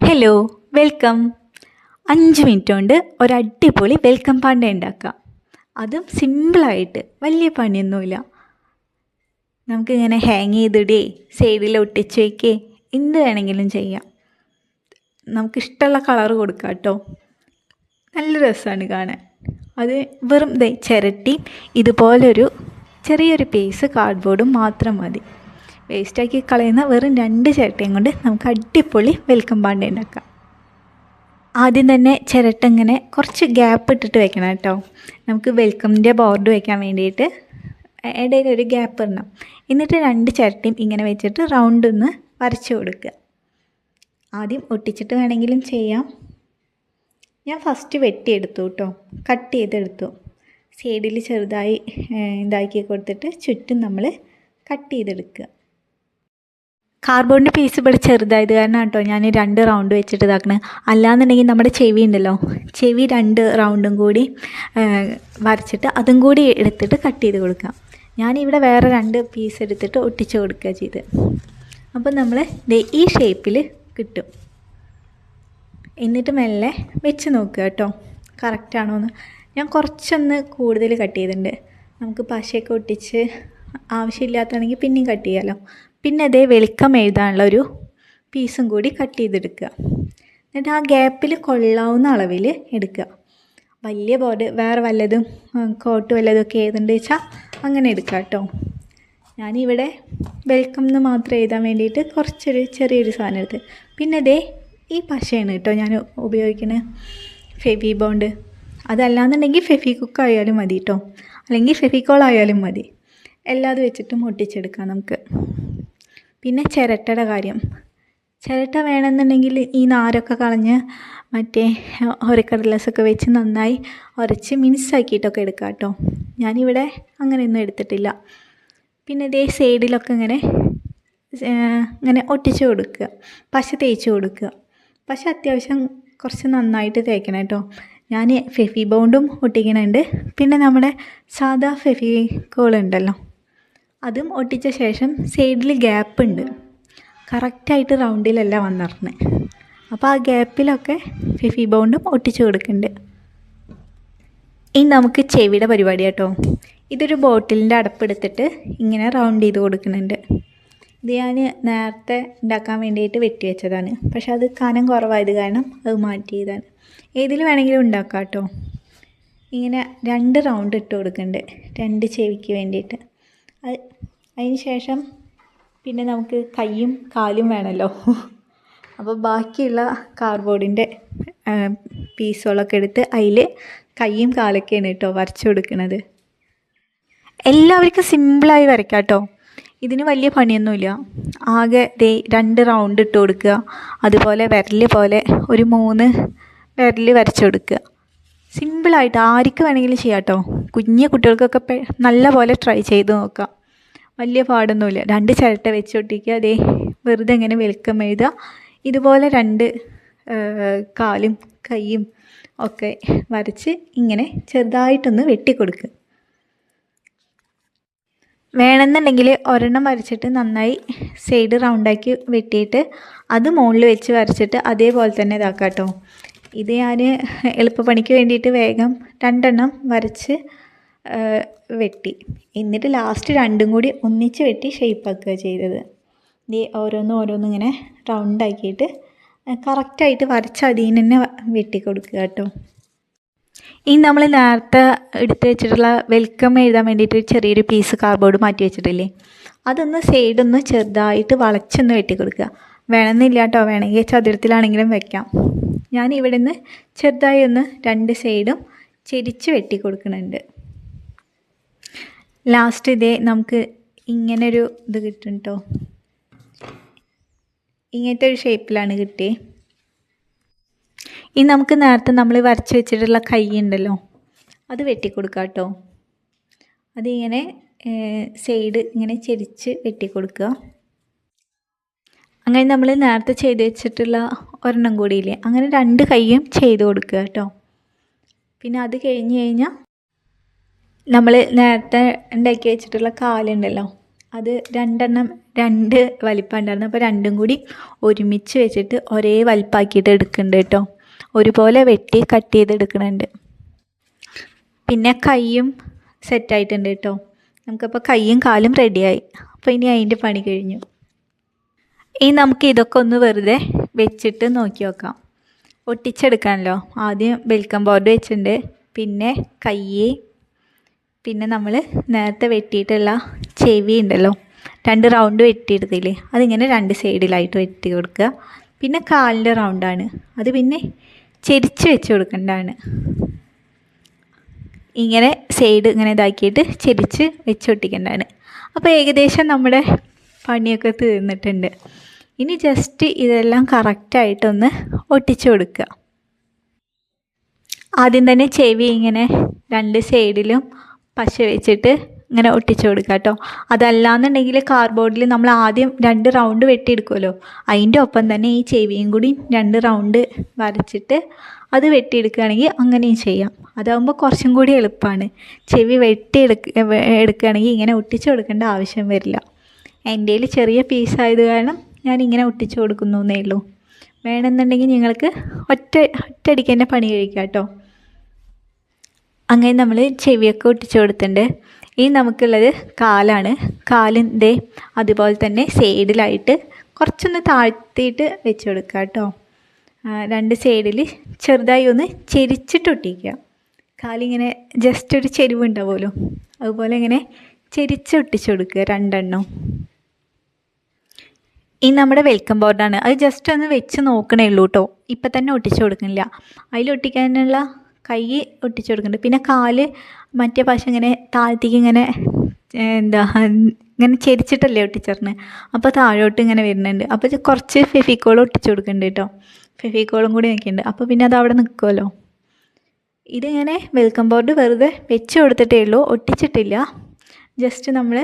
Hello welcome അഞ്ച് minute കൊണ്ട് ഒരു അടിപൊളി വെൽക്കം പാണ്ട ഉണ്ടാക്കാം. അതും സിമ്പിളായിട്ട് വലിയ പണിയൊന്നുമില്ല. നമുക്കിങ്ങനെ ഹാങ് ചെയ്തിടേ സൈഡിൽ ഒട്ടിച്ച് വയ്ക്കേ എന്ത് വേണമെങ്കിലും ചെയ്യാം. നമുക്കിഷ്ടമുള്ള കളർ കൊടുക്കാം കേട്ടോ. നല്ല രസമാണ് കാണാൻ. അത് വെറും ചിരട്ടി ഇതുപോലൊരു ചെറിയൊരു പീസ് കാർഡ്ബോർഡും മാത്രം മതി. വേസ്റ്റാക്കി കളയുന്ന വെറും രണ്ട് ചിരട്ടയും കൊണ്ട് നമുക്ക് അടിപൊളി വെൽക്കം പാണ്ട ഉണ്ടാക്കാം. ആദ്യം തന്നെ ചിരട്ട ഇങ്ങനെ കുറച്ച് ഗ്യാപ്പ് ഇട്ടിട്ട് വെക്കണം കേട്ടോ. നമുക്ക് വെൽക്കമിന്റെ ബോർഡ് വയ്ക്കാൻ വേണ്ടിയിട്ട് ഇടയിൽ ഒരു ഗ്യാപ്പ് ഇടണം. എന്നിട്ട് രണ്ട് ചിരട്ടയും ഇങ്ങനെ വെച്ചിട്ട് റൗണ്ട് ഒന്ന് വരച്ച് കൊടുക്കുക. ആദ്യം ഒട്ടിച്ചിട്ട് വേണമെങ്കിലും ചെയ്യാം. ഞാൻ ഫസ്റ്റ് വെട്ടിയെടുത്തു കേട്ടോ. കട്ട് ചെയ്തെടുത്തു സൈഡിൽ ചെറുതായി ഇതാക്കി കൊടുത്തിട്ട് ചുറ്റും നമ്മൾ കട്ട് ചെയ്തെടുക്കുക. കാർബോണിന്റെ പീസ് ഇവിടെ ചെറുതായത് കാരണം കേട്ടോ ഞാൻ രണ്ട് റൗണ്ട് വെച്ചിട്ട് ഇതാക്കണേ. അല്ലാന്നുണ്ടെങ്കിൽ നമ്മുടെ ചെവി ഉണ്ടല്ലോ ചെവി രണ്ട് റൗണ്ടും കൂടി വരച്ചിട്ട് അതും കൂടി എടുത്തിട്ട് കട്ട് ചെയ്ത് കൊടുക്കാം. ഞാനിവിടെ വേറെ രണ്ട് പീസ് എടുത്തിട്ട് ഒട്ടിച്ച് കൊടുക്കുക ചെയ്ത് അപ്പോൾ നമ്മൾ ഈ ഷേപ്പിൽ കിട്ടും. എന്നിട്ട് മെല്ലെ വെച്ച് നോക്കുക കേട്ടോ. കറക്റ്റാണോ എന്ന്. ഞാൻ കുറച്ചൊന്ന് കൂടുതൽ കട്ട് ചെയ്തിട്ടുണ്ട്. നമുക്ക് പശയൊക്കെ ഒട്ടിച്ച് ആവശ്യമില്ലാത്തതാണെങ്കിൽ പിന്നെയും കട്ട് ചെയ്യാമല്ലോ പിന്നെ അതേ വെളുക്കം എഴുതാനുള്ള ഒരു പീസും കൂടി കട്ട് ചെയ്തെടുക്കുക. എന്നിട്ട് ആ ഗ്യാപ്പിൽ കൊള്ളാവുന്ന അളവിൽ എടുക്കുക. വലിയ ബോർഡ് വേറെ വല്ലതും കോട്ട് വല്ലതും ഒക്കെ ഏതുണ്ട് വെച്ചാൽ അങ്ങനെ എടുക്കുക കേട്ടോ. ഞാനിവിടെ വെൽക്കം എന്ന് മാത്രം എഴുതാൻ വേണ്ടിയിട്ട് കുറച്ചൊരു ചെറിയൊരു സാധനം എടുത്ത്. പിന്നെ ദേ ഈ പശയാണ് കേട്ടോ ഞാൻ ഉപയോഗിക്കുന്നത് ഫെവി ബോണ്ട് അതല്ലാന്നുണ്ടെങ്കിൽ ഫെഫി കുക്ക് ആയാലും മതി കേട്ടോ. അല്ലെങ്കിൽ ഫെഫിക്കോൾ ആയാലും മതി. എല്ലാതും വെച്ചിട്ടും ഒട്ടിച്ചെടുക്കാം നമുക്ക്. പിന്നെ ചിരട്ടയുടെ കാര്യം. ചിരട്ട വേണമെന്നുണ്ടെങ്കിൽ ഈ നാരൊക്കെ കളഞ്ഞ് മറ്റേ ഒരക്കടലസൊക്കെ വെച്ച് നന്നായി ഉരച്ച് മിനുസാക്കിയിട്ടൊക്കെ എടുക്കാം കേട്ടോ. ഞാനിവിടെ അങ്ങനെയൊന്നും എടുത്തിട്ടില്ല. പിന്നെ ഇതേ സൈഡിലൊക്കെ ഇങ്ങനെ ഇങ്ങനെ ഒട്ടിച്ച് കൊടുക്കുക. പശ തേച്ച് കൊടുക്കുക. പശ അത്യാവശ്യം കുറച്ച് നന്നായിട്ട് തേക്കണം കേട്ടോ. ഞാൻ ഫെഫി ബോണ്ടും ഒട്ടിക്കണുണ്ട്. പിന്നെ നമ്മുടെ സാധാ ഫെഫി കോൾ ഉണ്ടല്ലോ അതും ഒട്ടിച്ച ശേഷം സൈഡിൽ ഗ്യാപ്പ് ഉണ്ട് കറക്റ്റായിട്ട് റൗണ്ടിലല്ല വന്നിറങ്ങുന്നത് അപ്പോൾ ആ ഗ്യാപ്പിലൊക്കെ ഫിഫി ബൗണ്ടും ഒട്ടിച്ച് കൊടുക്കുന്നുണ്ട്. ഇനി നമുക്ക് ചെവിയുടെ പരിപാടി കേട്ടോ. ഇതൊരു ബോട്ടിലിന്റെ അടപ്പെടുത്തിട്ട് ഇങ്ങനെ റൗണ്ട് ചെയ്ത് കൊടുക്കുന്നുണ്ട്. ഇത് ഞാൻ നേരത്തെ ഉണ്ടാക്കാൻ വേണ്ടിയിട്ട് വെട്ടി വെച്ചതാണ്. പക്ഷെ അത് കനം കുറവായത് കാരണം അത് മാറ്റിയതാണ് ഏതിൽ വേണമെങ്കിലും ഉണ്ടാക്കാം കേട്ടോ. ഇങ്ങനെ രണ്ട് റൗണ്ട് ഇട്ട് കൊടുക്കുന്നുണ്ട്. രണ്ട് ചെവിക്ക് വേണ്ടിയിട്ട്. അതിന് ശേഷം പിന്നെ നമുക്ക് കൈയും കാലും വേണമല്ലോ. അപ്പോൾ ബാക്കിയുള്ള കാർഡ്ബോർഡിന്റെ പീസുകളൊക്കെ എടുത്ത് അതിൽ കൈയും കാലൊക്കെയാണ് കേട്ടോ വരച്ചു കൊടുക്കുന്നത് എല്ലാവർക്കും സിമ്പിളായി വരയ്ക്കാം കേട്ടോ. ഇതിന് വലിയ പണിയൊന്നുമില്ല. ആകെ ദേ രണ്ട് റൗണ്ട് ഇട്ട് കൊടുക്കുക. അതുപോലെ വിരൽ പോലെ ഒരു മൂന്ന് വിരൽ വരച്ചു കൊടുക്കുക. സിമ്പിളായിട്ട് ആർക്ക് വേണമെങ്കിലും ചെയ്യാം കേട്ടോ കുഞ്ഞു കുട്ടികൾക്കൊക്കെ നല്ലപോലെ ട്രൈ ചെയ്ത് നോക്കാം. വലിയ പാടൊന്നുമില്ല. രണ്ട് ചിരട്ട വെച്ച് ഒട്ടിക്കുക. അതേ വെറുതെ ഇങ്ങനെ വെൽക്കം എഴുതുക. ഇതുപോലെ രണ്ട് കാലും കൈയും ഒക്കെ വരച്ച് ഇങ്ങനെ ചെറുതായിട്ടൊന്ന് വെട്ടിക്കൊടുക്കുക വേണമെന്നുണ്ടെങ്കിൽ ഒരെണ്ണം വരച്ചിട്ട് നന്നായി സൈഡ് റൗണ്ടാക്കി വെട്ടിയിട്ട് അത് മുകളിൽ വെച്ച് വരച്ചിട്ട് അതേപോലെ തന്നെ ഇതാക്കാം കേട്ടോ ഇത് ഞാൻ എളുപ്പപ്പണിക്ക് വേണ്ടിയിട്ട് വേഗം രണ്ടെണ്ണം വരച്ച് വെട്ടി. എന്നിട്ട് ലാസ്റ്റ് രണ്ടും കൂടി ഒന്നിച്ച് വെട്ടി ഷേപ്പാക്കുക ചെയ്തത്. ഇത് ഓരോന്നും ഓരോന്നും ഇങ്ങനെ റൗണ്ടാക്കിയിട്ട് കറക്റ്റായിട്ട് വരച്ച് അതിൽ തന്നെ വെട്ടി കൊടുക്കുക കേട്ടോ. ഇനി നമ്മൾ നേരത്തെ എടുത്ത് വെച്ചിട്ടുള്ള വെൽക്കം എഴുതാൻ വേണ്ടിയിട്ട് ചെറിയൊരു പീസ് കാർഡ്ബോർഡ് മാറ്റി വെച്ചിട്ടില്ലേ? അതൊന്ന് സൈഡൊന്ന് ചെറുതായിട്ട് വളച്ചൊന്ന് വെട്ടി കൊടുക്കുക. വേണമെന്നില്ല കേട്ടോ. വേണമെങ്കിൽ ചതുരത്തിലാണെങ്കിലും വെക്കാം. ഞാൻ ഇവിടെ നിന്ന് ചെറുതായി ഒന്ന് രണ്ട് സൈഡും ചെരിച്ച് വെട്ടി കൊടുക്കുന്നുണ്ട്. ലാസ്റ്റ് ഇതേ നമുക്ക് ഇങ്ങനൊരു ഇത് കിട്ടും കേട്ടോ ഇങ്ങനത്തെ ഒരു ഷേപ്പിലാണ് കിട്ടിയത് ഇനി നമുക്ക് നേരത്തെ നമ്മൾ വരച്ച് വെച്ചിട്ടുള്ള കൈ ഉണ്ടല്ലോ അത് വെട്ടിക്കൊടുക്കാം കേട്ടോ. അതിങ്ങനെ സൈഡ് ഇങ്ങനെ ചെരിച്ച് വെട്ടിക്കൊടുക്കുക അങ്ങനെ നമ്മൾ നേരത്തെ ചെയ്ത് വെച്ചിട്ടുള്ള ഒരെണ്ണം കൂടിയില്ലേ? അങ്ങനെ രണ്ട് കൈയും ചെയ്ത് കൊടുക്കുക കേട്ടോ. പിന്നെ അത് കഴിഞ്ഞ് കഴിഞ്ഞാൽ നമ്മൾ നേരത്തെ ഉണ്ടാക്കി വെച്ചിട്ടുള്ള കാലുണ്ടല്ലോ. അത് രണ്ടെണ്ണം രണ്ട് വലിപ്പം ഉണ്ടായിരുന്നു അപ്പോൾ രണ്ടും കൂടി ഒരുമിച്ച് വെച്ചിട്ട് ഒരേ വലിപ്പാക്കിയിട്ട് എടുക്കുന്നുണ്ട് കേട്ടോ. ഒരുപോലെ വെട്ടി കട്ട് ചെയ്ത് എടുക്കുന്നുണ്ട്. പിന്നെ കൈയും സെറ്റായിട്ടുണ്ട് കേട്ടോ. നമുക്കപ്പോൾ കൈയും കാലും റെഡിയായി അപ്പോൾ ഇനി അതിന്റെ പണി കഴിഞ്ഞു. ഇനി നമുക്ക് ഇതൊക്കെ ഒന്ന് വെറുതെ വെച്ചിട്ട് നോക്കി നോക്കാം. ഒട്ടിച്ചെടുക്കാനല്ലോ. ആദ്യം വെൽക്കം ബോർഡ് വെച്ചിട്ടുണ്ട്. പിന്നെ കൈ പിന്നെ നമ്മൾ നേരത്തെ വെട്ടിയിട്ടുള്ള ചെവി ഉണ്ടല്ലോ. രണ്ട് റൗണ്ട് വെട്ടിയെടുത്തില്ലേ. അതിങ്ങനെ രണ്ട് സൈഡിലായിട്ട് വെട്ടി കൊടുക്കുക. പിന്നെ കാലിന്റെ റൗണ്ടാണ് അത് പിന്നെ ചെരിച്ച് വെച്ച് കൊടുക്കേണ്ടതാണ്. ഇങ്ങനെ സൈഡ് ഇങ്ങനെ ഇതാക്കിയിട്ട് ചെരിച്ച് വെച്ച് ഒട്ടിക്കേണ്ടതാണ്. അപ്പോൾ ഏകദേശം നമ്മുടെ പണിയൊക്കെ തീർന്നിട്ടുണ്ട്. ഇനി ജസ്റ്റ് ഇതെല്ലാം കറക്റ്റായിട്ടൊന്ന് ഒട്ടിച്ചു കൊടുക്കുക. ആദ്യം തന്നെ ചെവി ഇങ്ങനെ രണ്ട് സൈഡിലും പശ വെച്ചിട്ട് ഇങ്ങനെ ഒട്ടിച്ചു കൊടുക്കുക കേട്ടോ. അതല്ലാന്നുണ്ടെങ്കിൽ കാർഡ്ബോർഡിൽ നമ്മൾ ആദ്യം രണ്ട് റൗണ്ട് വെട്ടിയെടുക്കുമല്ലോ. അതിന്റെ ഒപ്പം തന്നെ ഈ ചെവിയും കൂടി രണ്ട് റൗണ്ട് വരച്ചിട്ട് അത് വെട്ടിയെടുക്കുകയാണെങ്കിൽ അങ്ങനെയും ചെയ്യാം. അതാകുമ്പോൾ കുറച്ചും കൂടി എളുപ്പമാണ്. ചെവി വെട്ടിയെടുക്ക എടുക്കുകയാണെങ്കിൽ ഇങ്ങനെ ഒട്ടിച്ചു കൊടുക്കേണ്ട ആവശ്യം വരില്ല. എന്റെ ചെറിയ പീസായത് കാരണം ഞാൻ ഇങ്ങനെ ഒട്ടിച്ചു കൊടുക്കുന്നു എന്നേ ഉള്ളൂ. വേണമെന്നുണ്ടെങ്കിൽ നിങ്ങൾക്ക് ഒറ്റ ഒറ്റയടിക്ക് തന്നെ പണി കഴിക്കാം കേട്ടോ. അങ്ങനെ നമ്മൾ ചെവിയൊക്കെ ഒട്ടിച്ചു കൊടുത്തിട്ടുണ്ട്. ഈ നമുക്കുള്ളത് കാലാണ്. കാലിന്റെ അതുപോലെ തന്നെ സൈഡിലായിട്ട് കുറച്ചൊന്ന് താഴ്ത്തിയിട്ട് വെച്ച് കൊടുക്കുക കേട്ടോ. രണ്ട് സൈഡിൽ ചെറുതായി ഒന്ന് ചെരിച്ചിട്ട് ഒട്ടിക്കുക കാലിങ്ങനെ ജസ്റ്റ് ഒരു ചെരിവ് ഉണ്ടാവുമല്ലോ. അതുപോലെ ഇങ്ങനെ ചെരിച്ച് ഒട്ടിച്ചു കൊടുക്കുക രണ്ടെണ്ണം. ഈ നമ്മുടെ വെൽക്കം ബോർഡാണ് അത് ജസ്റ്റ് ഒന്ന് വെച്ച് നോക്കണേ ഉള്ളൂ കേട്ടോ ഇപ്പം തന്നെ ഒട്ടിച്ചു കൊടുക്കുന്നില്ല. അതിൽ ഒട്ടിക്കാനുള്ള കൈ ഒട്ടിച്ചു കൊടുക്കുന്നുണ്ട്. പിന്നെ കാൽ മറ്റേ പശ ഇങ്ങനെ താഴത്തേക്ക് ഇങ്ങനെ എന്താ ഇങ്ങനെ ചെരിച്ചിട്ടല്ലേ ഒട്ടിച്ചേർന്ന്. അപ്പോൾ താഴോട്ട് ഇങ്ങനെ വരുന്നുണ്ട്. അപ്പോൾ കുറച്ച് ഫെഫിക്കോൾ ഒട്ടിച്ചു കൊടുക്കുന്നുണ്ട് കേട്ടോ ഫെഫിക്കോളും കൂടി നിൽക്കുന്നുണ്ട് അപ്പോൾ പിന്നെ അത് അവിടെ നിൽക്കുമല്ലോ ഇതിങ്ങനെ വെൽക്കം ബോർഡ് വെറുതെ വെച്ച് കൊടുത്തിട്ടേ ഉള്ളൂ. ഒട്ടിച്ചിട്ടില്ല. ജസ്റ്റ് നമ്മൾ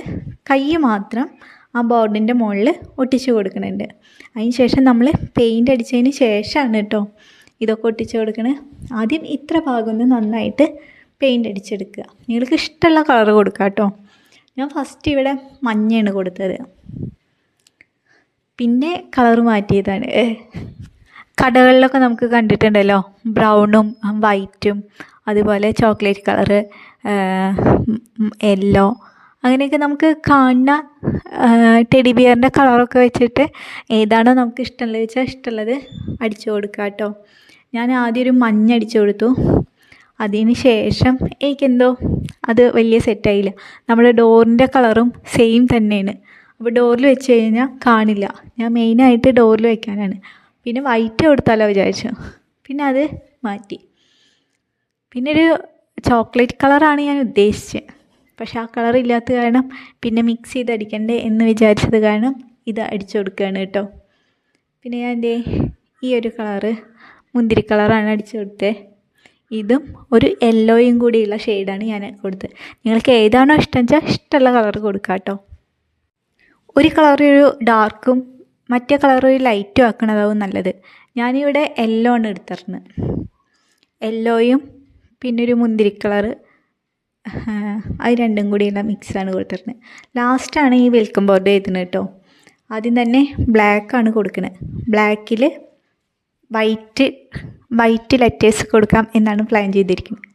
കൈ മാത്രം ആ ബോർഡിന്റെ മുകളിൽ ഒട്ടിച്ചു കൊടുക്കുന്നുണ്ട്. അതിന് ശേഷം നമ്മൾ പെയിന്റ് അടിച്ചതിന് ശേഷമാണ് കേട്ടോ ഇതൊക്കെ ഒട്ടിച്ചു കൊടുക്കണത് ആദ്യം ഇത്ര ഭാഗം നന്നായിട്ട് പെയിന്റ് അടിച്ചെടുക്കുക. നിങ്ങൾക്ക് ഇഷ്ടമുള്ള കളർ കൊടുക്കുക കേട്ടോ. ഞാൻ ഫസ്റ്റ് ഇവിടെ മഞ്ഞയാണ് കൊടുത്തത്. പിന്നെ കളർ മാറ്റിയതാണ്. കടകളിലൊക്കെ നമുക്ക് കണ്ടിട്ടുണ്ടല്ലോ ബ്രൗണും വൈറ്റും അതുപോലെ ചോക്ലേറ്റ് കളറ് യെല്ലോ അങ്ങനെയൊക്കെ നമുക്ക് കാണുന്ന ടെഡി ബിയറിന്റെ കളറൊക്കെ വെച്ചിട്ട് ഏതാണോ നമുക്ക് ഇഷ്ടമുള്ളത് വെച്ചാൽ ഇഷ്ടമുള്ളത് അടിച്ചു കൊടുക്കുക കേട്ടോ ഞാൻ ആദ്യം ഒരു മഞ്ഞ അടിച്ചു കൊടുത്തു. അതിന് ശേഷം എനിക്കെന്തോ അത് വലിയ സെറ്റായില്ല നമ്മുടെ ഡോറിന്റെ കളറും സെയിം തന്നെയാണ്. അപ്പോൾ ഡോറിൽ വെച്ച് കഴിഞ്ഞാൽ കാണില്ല. ഞാൻ മെയിനായിട്ട് ഡോറിൽ വെക്കാനാണ്. പിന്നെ വൈറ്റ് കൊടുത്താലോ വിചാരിച്ചു. പിന്നെ അത് മാറ്റി. പിന്നെ ഒരു ചോക്ലേറ്റ് കളറാണ് ഞാൻ ഉദ്ദേശിച്ചത് പക്ഷെ ആ കളർ ഇല്ലാത്ത കാരണം പിന്നെ മിക്സ് ചെയ്ത് അടിക്കണ്ടേ എന്ന് വിചാരിച്ചത് കാരണം ഇത് അടിച്ചു കൊടുക്കുകയാണ് കേട്ടോ. പിന്നെ ഞാൻ എന്റെ ഈ ഒരു കളറ് മുന്തിരി കളറാണ് അടിച്ചു കൊടുത്തത് ഇതും ഒരു യെല്ലോയും കൂടിയുള്ള ഷെയ്ഡാണ് ഞാൻ കൊടുത്തത് നിങ്ങൾക്ക് ഏതാണോ ഇഷ്ടം വെച്ചാൽ ഇഷ്ടമുള്ള കളർ കൊടുക്കുക കേട്ടോ. ഒരു കളർ ഒരു ഡാർക്കും മറ്റേ കളർ ഒരു ലൈറ്റും ആക്കണതാവും നല്ലത്. ഞാനിവിടെ യെല്ലോ ആണ് എടുത്തിരുന്നത്. യെല്ലോയും പിന്നെ ഒരു മുന്തിരി കളറ് അത് രണ്ടും കൂടിയുള്ള മിക്സാണ് കൊടുത്തിരുന്നത്. ലാസ്റ്റാണ് ഈ വെൽക്കം ബോർഡ് എഴുതുന്നത് കേട്ടോ. ആദ്യം തന്നെ ബ്ലാക്കാണ് കൊടുക്കുന്നത് ബ്ലാക്കിൽ വൈറ്റ് വൈറ്റ് ലെറ്റേഴ്സ് കൊടുക്കാം എന്നാണ് പ്ലാൻ ചെയ്തിരിക്കുന്നത്.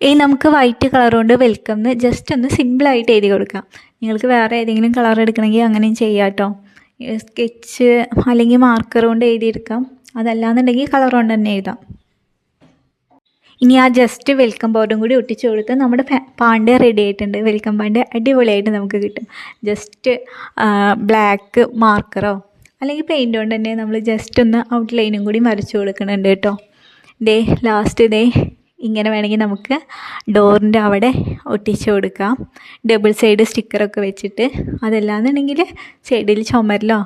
ഇനി നമുക്ക് വൈറ്റ് കളർ കൊണ്ട് വെൽക്കം എന്ന് ജസ്റ്റ് ഒന്ന് സിമ്പിളായിട്ട് എഴുതി കൊടുക്കാം. നിങ്ങൾക്ക് വേറെ ഏതെങ്കിലും കളർ എടുക്കണമെങ്കിൽ അങ്ങനെയും ചെയ്യാം കേട്ടോ. സ്കെച്ച് അല്ലെങ്കിൽ മാർക്കർ കൊണ്ട് എഴുതിയെടുക്കാം. അതല്ലാന്നുണ്ടെങ്കിൽ കളർ കൊണ്ട് തന്നെ എഴുതാം. ഇനി ആ ജസ്റ്റ് വെൽക്കം ബോർഡും കൂടി ഒട്ടിച്ചു കൊടുത്ത് നമ്മുടെ പാണ്ട് റെഡി ആയിട്ടുണ്ട്. വെൽക്കം പാണ്ട് അടിപൊളിയായിട്ട് നമുക്ക് കിട്ടും. ജസ്റ്റ് ബ്ലാക്ക് മാർക്കറോ അല്ലെങ്കിൽ പെയിന്റ് കൊണ്ട് തന്നെ നമ്മൾ ജസ്റ്റ് ഒന്ന് ഔട്ട്ലൈനും കൂടി വരച്ചു കൊടുക്കുന്നുണ്ട് കേട്ടോ. ദേ ലാസ്റ്റ് ദേ ഇങ്ങനെ വേണമെങ്കിൽ നമുക്ക് ഡോറിന്റെ അവിടെ ഒട്ടിച്ചു കൊടുക്കാം. ഡബിൾ സൈഡ് സ്റ്റിക്കറൊക്കെ വെച്ചിട്ട്. അതല്ലാന്നുണ്ടെങ്കിൽ സൈഡിൽ ചുമരിലോ